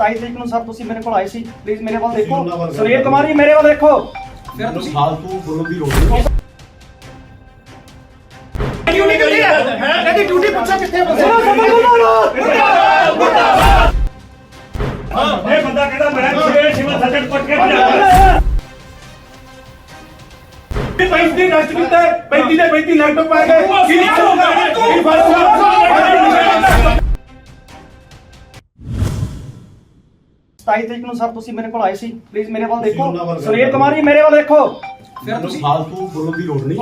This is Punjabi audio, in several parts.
27 ਤਰੀਕ ਨੂੰ ਸਰ ਤੁਸੀਂ ਮੇਰੇ ਕੋਲ ਆਏ ਸੀ। ਪਲੀਜ਼ ਮੇਰੇ ਵੱਲ ਦੇਖੋ। ਸੁਨੀਲ ਕੁਮਾਰ ਜੀ ਮੇਰੇ ਵੱਲ ਦੇਖੋ। ਫਿਰ ਤੁਸੀਂ ਫਾਲਤੂ ਬੋਲਣ ਦੀ ਲੋੜ ਨਹੀਂ। ਡਿਊਟੀ ਕਿੱਥੇ ਹੈ ਇਹਦੀ ਡਿਊਟੀ ਪੁੱਛੋ ਕਿੱਥੇ ਬਸੇ ਇਹ ਬੰਦਾ ਕਹਿੰਦਾ ਮੈਂ ਛੇ ਛਿਵਾ ਸੱਜਣ ਪੱਟ ਕੇ ਭਜਾ 35 ਦੀ ਨਸ਼ਟ ਕੀਤਾ 35 ਦੇ 35 ਲੈਪਟਾਪ ਪਾ ਗਏ। ਕੀ ਫ਼ਰਕ ਕੀ 27 ਤਰੀਕ ਨੂੰ ਸਰ ਤੁਸੀਂ ਮੇਰੇ ਕੋਲ ਆਏ ਸੀ। ਪਲੀਜ਼ ਮੇਰੇ ਵੱਲ ਦੇਖੋ। ਸੁਨੀਲ ਕੁਮਾਰ ਜੀ ਮੇਰੇ ਵੱਲ ਦੇਖੋ। ਫਿਰ ਤੁਸੀਂ ਫਾਲਤੂ ਬੋਲਣ ਦੀ ਲੋੜ ਨਹੀਂ।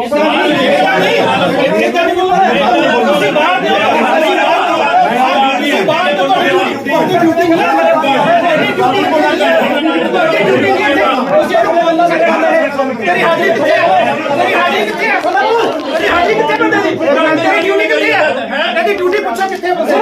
ਹਾਜ਼ਰੀ ਕਿੱਥੇ ਹੈ? ਤੇਰੀ ਹਾਜ਼ਰੀ ਕਿੱਥੇ ਹੈ? ਤੇਰੀ ਹਾਜ਼ਰੀ ਕਿੱਥੇ ਬੰਦੇ ਦੀ? ਤੇਰੀ ਡਿਊਟੀ ਕਿੱਥੇ ਹੈ ਇਹਦੀ ਡਿਊਟੀ ਪੁੱਛੋ ਕਿੱਥੇ ਬਸੇ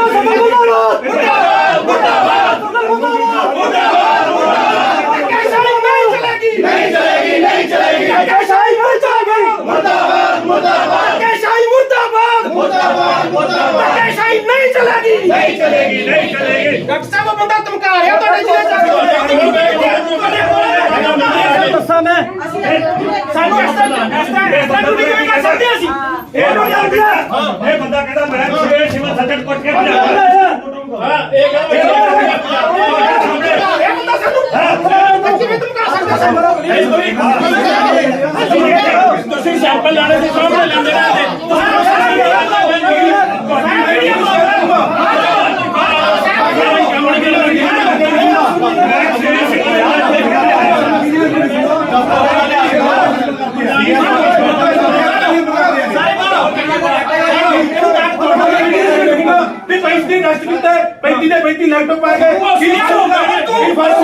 ਨਹੀਂ ਚਲੇਗੀ ਨਹੀਂ ਚਲੇਗੀ ਕੈਸਾਈ ਨਹੀਂ ਚਲੇਗੀ ਮੁਰਦਾਬਾਦ ਮੁਰਦਾਬਾਦ ਕੈਸਾਈ ਮੁਰਦਾਬਾਦ ਮੁਰਦਾਬਾਦ ਨਹੀਂ ਚਲੇਗੀ। ਨਹੀਂ ਚਲੇਗੀ ਨਹੀਂ ਚਲੇਗੀ। ਡਾਕਟਰ ਸਾਹਿਬ ਉਹ ਬੰਦਾ ਧਮਕਾ ਰਿਹਾ ਤੁਹਾਡੇ ਜ਼ਿਲ੍ਹੇ ਚ। ਦੱਸਾਂ ਮੈਂ ਸਾਨੂੰ ਇਸ ਤਰ੍ਹਾਂ ਇਸ ਤਰ੍ਹਾਂ ਇਸ ਤਰ੍ਹਾਂ ਡਿਊਟੀ ਕਿਵੇਂ ਕਰ ਸਕਦੇ ਅਸੀਂ? ਇਹ ਬੰਦਾ ਕਹਿੰਦਾ ਇਹ ਬੰਦਾ ਕਹਿੰਦਾ ਮੈਂ ਛੇ ਸੱਜਣ ਪੱਟ ਕੇ ਭਜਾ ਇਹ ਬੰਦਾ ਸਾਨੂੰ ਕਿਵੇਂ ਧਮਕਾ ਸਕਦਾ? ਸਾਨੂੰ ਤੁਸੀਂ ਸੈਂਪਲ ਲਾਣੇ ਦੇ ਸਾਹਮਣੇ ਲੈਂਦੇ ਰਹਿੰਦੇ ਨਸ਼ਟ ਕੀਤਾ 35 ਦੇ 35 ਲੈਪਟਾਪ ਪਾ ਗਏ ਕੀ ਫ਼ਰਕ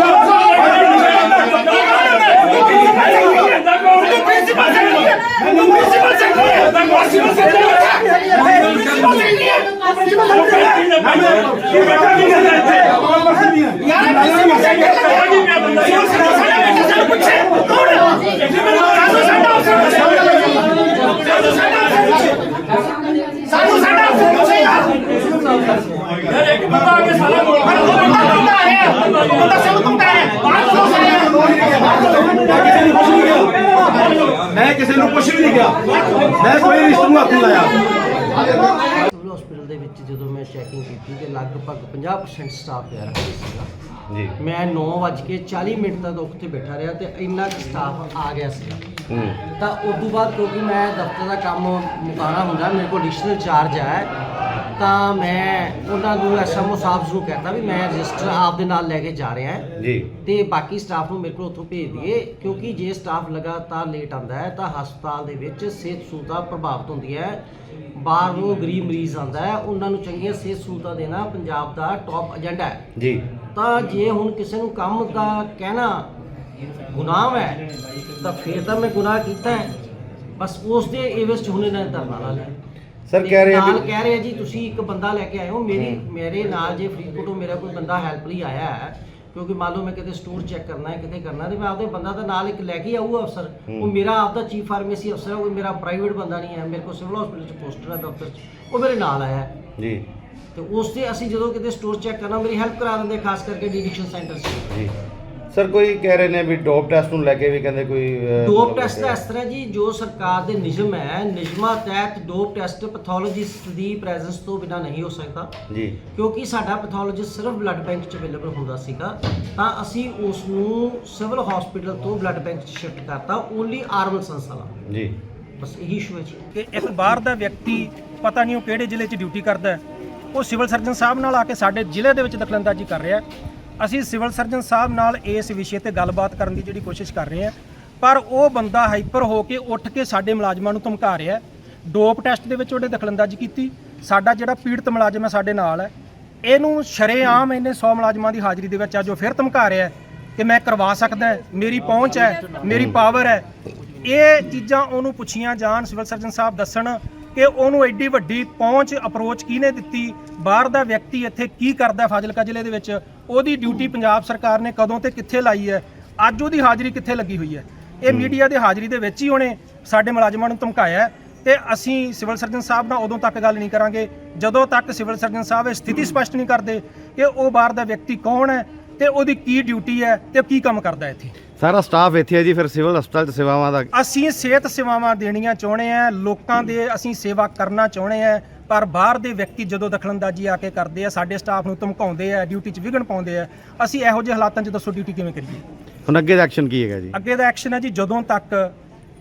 ਸਾਨੂੰ ਸਾਡਾ ਅਫਸਰ ਪੁੱਛੇ ਯਾਰ ਇੱਕ ਬੰਦਾ ਆ ਕੇ ਸਾਲਾ ਮੋੜ ਬੰਦਾ ਧਮਕਾ ਰਿਹਾ ਬੰਦਾ ਸਾਨੂੰ ਧਮਕਾ ਰਿਹਾ ਬਾਹਰ ਤੋਂ ਮੈਂ ਕਿਸੇ ਨੂੰ ਕੁਝ ਵੀ ਨਹੀਂ ਕਿਹਾ। ਮੈਂ ਕੋਈ ਰਿਸ਼ਤੇ ਨੂੰ ਹੱਥ ਨਹੀਂ ਲਾਇਆ। ਸਿਵਲ ਹਸਪੀਟਲ ਦੇ ਵਿੱਚ ਜਦੋਂ ਮੈਂ ਚੈਕਿੰਗ ਕੀਤੀ ਤੇ ਲਗਭਗ 50% ਸਟਾਫ ਪਿਆ ਰਿਹਾ ਸੀਗਾ। ਜੀ। ਮੈਂ 9:40 ਮਿੰਟ ਤੱਕ ਉੱਥੇ ਬੈਠਾ ਰਿਹਾ ਤੇ ਇੰਨਾ ਕੁ ਸਟਾਫ ਆ ਗਿਆ ਸੀਗਾ। ਹੂੰ। ਤਾਂ ਉਸ ਤੋਂ ਬਾਅਦ ਕਿਉਂਕਿ ਮੈਂ ਦਫ਼ਤਰ ਦਾ ਕੰਮ ਮੁਕਾਣਾ ਹੁੰਦਾ ਮੇਰੇ ਕੋਲ ਐਡੀਸ਼ਨਲ ਚਾਰਜ ਹੈ ਤਾਂ ਮੈਂ ਉਹਨਾਂ ਨੂੰ ਐਸਐਮਓ ਸਾਹਿਬ ਨੂੰ ਕਹਿੰਦਾ ਵੀ ਮੈਂ ਰਜਿਸਟਰ ਆਪ ਦੇ ਨਾਲ ਲੈ ਕੇ ਜਾ ਰਿਹਾ ਹਾਂ। ਜੀ। ਤੇ ਬਾਕੀ ਸਟਾਫ ਨੂੰ ਮੇਰੇ ਕੋਲ ਉੱਥੋਂ ਭੇਜ ਦਈਏ ਕਿਉਂਕਿ ਜੇ ਸਟਾਫ ਲਗਾਤਾਰ ਲੇਟ ਆਂਦਾ ਹੈ ਤਾਂ ਹਸਪਤਾਲ ਦੇ ਵਿੱਚ ਸਿਹਤ ਸਹੂਲਤਾਂ ਪ੍ਰਭਾਵਿਤ ਹੁੰਦੀਆਂ ਹੈ। ਬਾਹਰੋਂ ਗਰੀਬ ਮਰੀਜ਼ ਆਂਦਾ ਹੈ ਉਹਨਾਂ ਨੂੰ ਚੰਗੀਆਂ ਸਿਹਤ ਸਹੂਲਤਾਂ ਦੇਣਾ ਪੰਜਾਬ ਦਾ ਟੌਪ ਏਜੰਡਾ ਹੈ। ਜੀ। ਤਾਂ ਜੇ ਹੁਣ ਕਿਸੇ ਨੂੰ ਕੰਮ ਦਾ ਕਹਿਣਾ ਗੁਨਾਹ ਹੈ ਤਾਂ ਫਿਰ ਤਾਂ ਮੈਂ ਗੁਨਾਹ ਕੀਤਾ ਹੈ। ਬਸ ਉਸ ਦੇ ਏਵਸ ਚ ਹੁਣੇ ਨਾ ਧਰਨਾ ਲਾ ਲਿਆ। Sir, ਕਹਿ ਰਹੇ ਆ ਨਾਲ ਵੀ- ਕਹਿ ਰਹੇ ਆ ਜੀ ਤੁਸੀਂ ਇੱਕ ਬੰਦਾ ਲੈ ਕੇ ਆਏ ਹੋ। ਮੇਰੀ ਮੇਰੇ ਨਾਲ ਜੇ ਫਰੀਦਕੋਟੋਂ ਮੇਰਾ ਕੋਈ ਬੰਦਾ ਹੈਲਪ ਲਈ ਆਇਆ ਹੈ ਕਿਉਂਕਿ ਮੰਨ ਲਓ ਮੈਂ ਕਿਤੇ ਸਟੋਰ ਚੈੱਕ ਕਰਨਾ ਹੈ ਕਿਤੇ ਕਰਨਾ ਤੇ ਮੈਂ ਆਪਦੇ ਬੰਦਾ ਦਾ ਨਾਲ ਇੱਕ ਲੈ ਕੇ ਆਊਗਾ ਅਫਸਰ। ਉਹ ਮੇਰਾ ਆਪਦਾ ਚੀਫ ਫਾਰਮੇਸੀ ਅਫਸਰ ਹੈ ਉਹ ਮੇਰਾ ਪ੍ਰਾਈਵੇਟ ਬੰਦਾ ਨਹੀਂ ਹੈ ਮੇਰੇ ਕੋਲ ਸਿਵਲ ਹਸਪੀਟਲ ਚ ਪੋਸਟਰ ਹੈ ਦਫ਼ਤਰ ਚ ਉਹ ਮੇਰੇ ਨਾਲ ਆਇਆ ਹੈ। ਜੀ। ਤੇ ਉਸ ਤੇ ਅਸੀਂ ਜਦੋਂ ਕਿਤੇ ਸਟੋਰ ਚੈੱਕ ਕਰਨਾ ਮੇਰੀ ਹੈਲਪ ਕਰਾ ਦਿੰਦੇ ਖਾਸ ਕਰਕੇ ਡੀਡਿਕਸ਼ਨ ਸੈਂਟਰ 'ਚ। ਜੀ। ਸਰ ਕੋਈ ਕਹਿ ਰਹੇ ਨੇ ਵੀ ਡੋਪ ਟੈਸਟ ਨੂੰ ਲੈ ਕੇ ਵੀ ਕਹਿੰਦੇ ਕੋਈ ਅਹ, ਡੋਪ ਟੈਸਟ ਦਾ ਇਸ ਤਰ੍ਹਾਂ ਜੀ ਜੋ ਸਰਕਾਰ ਦੇ ਨਿਯਮ ਹੈ ਨਿਯਮਾਂ ਤਹਿਤ ਡੋਪ ਟੈਸਟ ਪੈਥੋਲੋਜਿਸਟ ਦੀ ਪ੍ਰੈਜ਼ੈਂਸ ਤੋਂ ਬਿਨਾ ਨਹੀਂ ਹੋ ਸਕਦਾ। ਜੀ। ਕਿਉਂਕਿ ਸਾਡਾ ਪੈਥੋਲੋਜਿਸਟ ਸਿਰਫ ਬਲੱਡ ਬੈਂਕ 'ਚ ਅਵੇਲੇਬਲ ਹੁੰਦਾ ਸੀਗਾ। ਤਾਂ ਅਸੀਂ ਉਸ ਨੂੰ ਸਿਵਲ ਹਸਪੀਟਲ ਤੋਂ ਬਲੱਡ ਬੈਂਕ 'ਚ ਸ਼ਿਫਟ ਕਰਤਾ ਓਨਲੀ ਆਰਮਲ ਸੰਸਥਾ ਜੀ। ਬਸ ਇਹੀ ਇਸ਼ੂ ਹੈ ਜੀ। ਕਿ ਇੱਕ ਬਾਹਰ ਦਾ ਵਿਅਕਤੀ ਪਤਾ ਨਹੀਂ ਉਹ ਕਿਹੜੇ ਜ਼ਿਲ੍ਹੇ 'ਚ ਡਿਊਟੀ ਕਰਦਾ ਹੈ ਉਹ ਸਿਵਲ ਸਰਜਨ ਸਾਹਿਬ ਨਾਲ ਆ ਕੇ ਸਾਡੇ ਜ਼ਿਲ੍ਹੇ ਦੇ ਵਿੱਚ ਦਖਲਅੰਦਾਜ਼ੀ ਕਰ ਰਿਹਾ ਹੈ। ਅਸੀਂ ਸਿਵਲ ਸਰਜਨ ਸਾਹਿਬ ਨਾਲ ਇਸ ਵਿਸ਼ੇ ਤੇ ਗੱਲਬਾਤ ਕਰਨ ਦੀ ਜਿਹੜੀ ਕੋਸ਼ਿਸ਼ ਕਰ ਰਹੇ ਹਾਂ। ਪਰ ਉਹ ਬੰਦਾ ਹਾਈਪਰ ਹੋ ਕੇ ਉੱਠ ਕੇ ਸਾਡੇ ਮੁਲਾਜ਼ਮਾਂ ਨੂੰ ਧਮਕਾ ਰਿਹਾ ਡੋਪ ਟੈਸਟ ਦੇ ਵਿੱਚ ਉਹਨੇ ਦਖਲਅੰਦਾਜ਼ੀ ਕੀਤੀ। ਸਾਡਾ ਜਿਹੜਾ ਪੀੜਤ ਮੁਲਾਜ਼ਮ ਹੈ, ਸਾਡੇ ਨਾਲ ਹੈ। ਇਹਨੂੰ ਸ਼ਰੇਆਮ ਇਹਨੇ 100 ਮੁਲਾਜ਼ਮਾਂ ਦੀ ਹਾਜ਼ਰੀ ਦੇ ਵਿੱਚ ਅੱਜ ਉਹ ਫਿਰ ਧਮਕਾ ਰਿਹਾ ਕਿ ਮੈਂ ਕਰਵਾ ਸਕਦਾ ਮੇਰੀ ਪਹੁੰਚ ਹੈ, ਮੇਰੀ ਪਾਵਰ ਹੈ। ਇਹ ਚੀਜ਼ਾਂ ਉਹਨੂੰ ਪੁੱਛੀਆਂ ਜਾਣ, ਸਿਵਲ ਸਰਜਨ ਸਾਹਿਬ ਦੱਸਣ। ਕਿ ਉਹਨੂੰ ਐਡੀ ਵੱਡੀ ਪਹੁੰਚ ਅਪਰੋਚ ਕਿਹਨੇ ਦਿੱਤੀ? ਬਾਹਰ ਦਾ ਵਿਅਕਤੀ ਇੱਥੇ ਕੀ ਕਰਦਾ ਫਾਜ਼ਿਲਕਾ ਜ਼ਿਲ੍ਹੇ ਦੇ ਵਿੱਚ? ਉਹਦੀ ਡਿਊਟੀ ਪੰਜਾਬ ਸਰਕਾਰ ਨੇ ਕਦੋਂ ਤੇ ਕਿੱਥੇ ਲਾਈ ਹੈ? ਅੱਜ ਉਹਦੀ ਹਾਜ਼ਰੀ ਕਿੱਥੇ ਲੱਗੀ ਹੋਈ ਹੈ? ਇਹ ਮੀਡੀਆ ਦੇ ਹਾਜ਼ਰੀ ਦੇ ਵਿੱਚ ਹੀ ਉਹਨੇ ਸਾਡੇ ਮੁਲਾਜ਼ਮਾਂ ਨੂੰ ਧਮਕਾਇਆ ਤੇ ਅਸੀਂ ਸਿਵਲ ਸਰਜਨ ਸਾਹਿਬ ਨਾਲ ਉਦੋਂ ਤੱਕ ਗੱਲ ਨਹੀਂ ਕਰਾਂਗੇ। ਜਦੋਂ ਤੱਕ ਸਿਵਲ ਸਰਜਨ ਸਾਹਿਬ ਇਹ ਸਥਿਤੀ ਸਪਸ਼ਟ ਨਹੀਂ ਕਰਦੇ ਕਿ ਉਹ ਬਾਹਰ ਦਾ ਵਿਅਕਤੀ ਕੌਣ ਹੈ ਤੇ ਉਹਦੀ ਕੀ ਡਿਊਟੀ ਹੈ ਤੇ ਕੀ ਕੰਮ ਕਰਦਾ ਇੱਥੇ? ਸਾਰਾ ਸਟਾਫ ਇੱਥੇ ਹੈ ਜੀ ਫਿਰ ਸਿਵਲ ਹਸਪਤਾਲ ਚ ਸੇਵਾਵਾਂ ਦਾ ਅਸੀਂ ਸਿਹਤ ਸੇਵਾਵਾਂ ਦੇਣੀਆਂ ਚਾਹੁੰਦੇ ਆ ਲੋਕਾਂ ਦੇ ਅਸੀਂ ਸੇਵਾ ਕਰਨਾ ਚਾਹੁੰਦੇ ਆ ਪਰ ਬਾਹਰ ਦੇ ਵਿਅਕਤੀ ਜਦੋਂ ਦਖਲਅੰਦਾਜ਼ੀ ਆ ਕੇ ਕਰਦੇ ਆ ਸਾਡੇ ਸਟਾਫ ਨੂੰ ਧਮਕਾਉਂਦੇ ਆ ਡਿਊਟੀ 'ਚ ਵਿਘਨ ਪਾਉਂਦੇ ਆ ਅਸੀਂ ਇਹੋ ਜਿਹੇ ਹਾਲਾਤਾਂ 'ਚ ਦੱਸੋ ਡਿਊਟੀ ਕਿਵੇਂ ਕਰੀਏ? ਹੁਣ ਅੱਗੇ ਦਾ ਐਕਸ਼ਨ ਕੀ ਹੈਗਾ ਜੀ? ਅੱਗੇ ਦਾ ਐਕਸ਼ਨ ਹੈ ਜੀ ਜਦੋਂ ਤੱਕ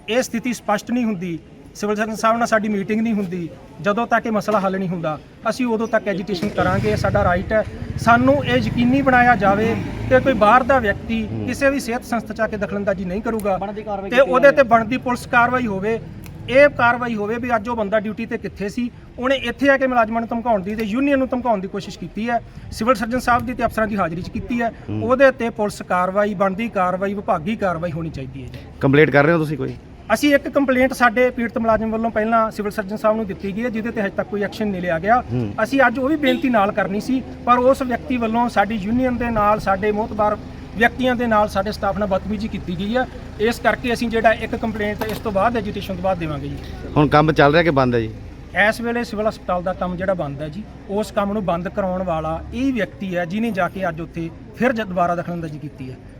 ਇਹ ਸਥਿਤੀ ਸਪਸ਼ਟ ਨਹੀਂ ਹੁੰਦੀ ਸਿਵਲ ਸਰਜਨ ਸਾਹਿਬ ਨਾਲ ਸਾਡੀ ਮੀਟਿੰਗ ਨਹੀਂ ਹੁੰਦੀ ਜਦੋਂ ਤੱਕ ਇਹ ਮਸਲਾ ਹੱਲ ਨਹੀਂ ਹੁੰਦਾ ਅਸੀਂ ਉਦੋਂ ਤੱਕ ਐਜੀਟੇਸ਼ਨ ਕਰਾਂਗੇ ਇਹ ਸਾਡਾ ਰਾਈਟ ਹੈ। ਸਾਨੂੰ ਇਹ ਯਕੀਨੀ ਬਣਾਇਆ ਜਾਵੇ ਕਿ ਕੋਈ ਬਾਹਰ ਦਾ ਵਿਅਕਤੀ ਕਿਸੇ ਵੀ ਸਿਹਤ ਸੰਸਥਾ 'ਚ ਆ ਕੇ ਦਖਲਅੰਦਾਜ਼ੀ ਨਹੀਂ ਕਰੂਗਾ ਤੇ ਉਹਦੇ ਤੇ ਬਣਦੀ ਪੁਲਿਸ ਕਾਰਵਾਈ ਹੋਵੇ ਇਹ ਕਾਰਵਾਈ ਹੋਵੇ ਵੀ ਅੱਜ ਉਹ ਬੰਦਾ ਡਿਊਟੀ ਤੇ ਕਿੱਥੇ ਸੀ ਉਹਨੇ ਇੱਥੇ ਆ ਕੇ ਮੁਲਾਜ਼ਮਾਂ ਨੂੰ ਧਮਕਾਉਣ ਦੀ ਤੇ ਯੂਨੀਅਨ ਨੂੰ ਧਮਕਾਉਣ ਦੀ ਕੋਸ਼ਿਸ਼ ਕੀਤੀ ਹੈ ਸਿਵਲ ਸਰਜਨ ਸਾਹਿਬ ਦੀ ਤੇ ਅਫਸਰਾਂ ਦੀ ਹਾਜ਼ਰੀ 'ਚ ਕੀਤੀ ਹੈ। ਉਹਦੇ ਤੇ ਪੁਲਿਸ ਕਾਰਵਾਈ ਬਣਦੀ ਕਾਰਵਾਈ ਵਿਭਾਗੀ ਕਾਰਵਾਈ ਹੋਣੀ ਚਾਹੀਦੀ ਹੈ ਜੀ। ਕੰਪਲੀਟ ਕਰ ਰਹੇ ਹੋ ਤੁਸੀਂ ਕੋਈ? ਅਸੀਂ ਇੱਕ ਕੰਪਲੇਂਟ ਸਾਡੇ ਪੀੜਤ ਮੁਲਾਜ਼ਮ ਵੱਲੋਂ ਪਹਿਲਾਂ ਸਿਵਲ ਸਰਜਨ ਸਾਹਿਬ ਨੂੰ ਦਿੱਤੀ ਗਈ ਹੈ ਜਿਹਦੇ ਤੇ ਹਜੇ ਤੱਕ ਕੋਈ ਐਕਸ਼ਨ ਨਹੀਂ ਲਿਆ ਗਿਆ। ਅਸੀਂ ਅੱਜ ਉਹ ਵੀ ਬੇਨਤੀ ਨਾਲ ਕਰਨੀ ਸੀ ਪਰ ਉਸ ਵਿਅਕਤੀ ਵੱਲੋਂ ਸਾਡੀ ਯੂਨੀਅਨ ਦੇ ਨਾਲ ਸਾਡੇ ਮੋਹਤਬਾਰ ਵਿਅਕਤੀਆਂ ਦੇ ਨਾਲ ਸਾਡੇ ਸਟਾਫ ਨਾਲ ਬਦਤਮੀਜ਼ੀ ਕੀਤੀ ਗਈ ਹੈ। ਇਸ ਕਰਕੇ ਅਸੀਂ ਜਿਹੜਾ ਇੱਕ ਕੰਪਲੇਂਟ ਇਸ ਤੋਂ ਬਾਅਦ ਐਜੀਟੇਸ਼ਨ ਤੋਂ ਬਾਅਦ ਦੇਵਾਂਗੇ ਜੀ। ਹੁਣ ਕੰਮ ਚੱਲ ਰਿਹਾ ਕਿ ਬੰਦ ਹੈ ਜੀ? ਇਸ ਵੇਲੇ ਸਿਵਲ ਹਸਪਤਾਲ ਦਾ ਕੰਮ ਜਿਹੜਾ ਬੰਦ ਹੈ ਜੀ ਉਸ ਕੰਮ ਨੂੰ ਬੰਦ ਕਰਾਉਣ ਵਾਲਾ ਇਹ ਵਿਅਕਤੀ ਹੈ ਜਿਨੇ ਜਾ ਕੇ ਅੱਜ ਉੱਥੇ ਫਿਰ ਦੁਬਾਰਾ ਦਖਲਅੰਦਾਜ਼ੀ ਕੀਤੀ ਹੈ।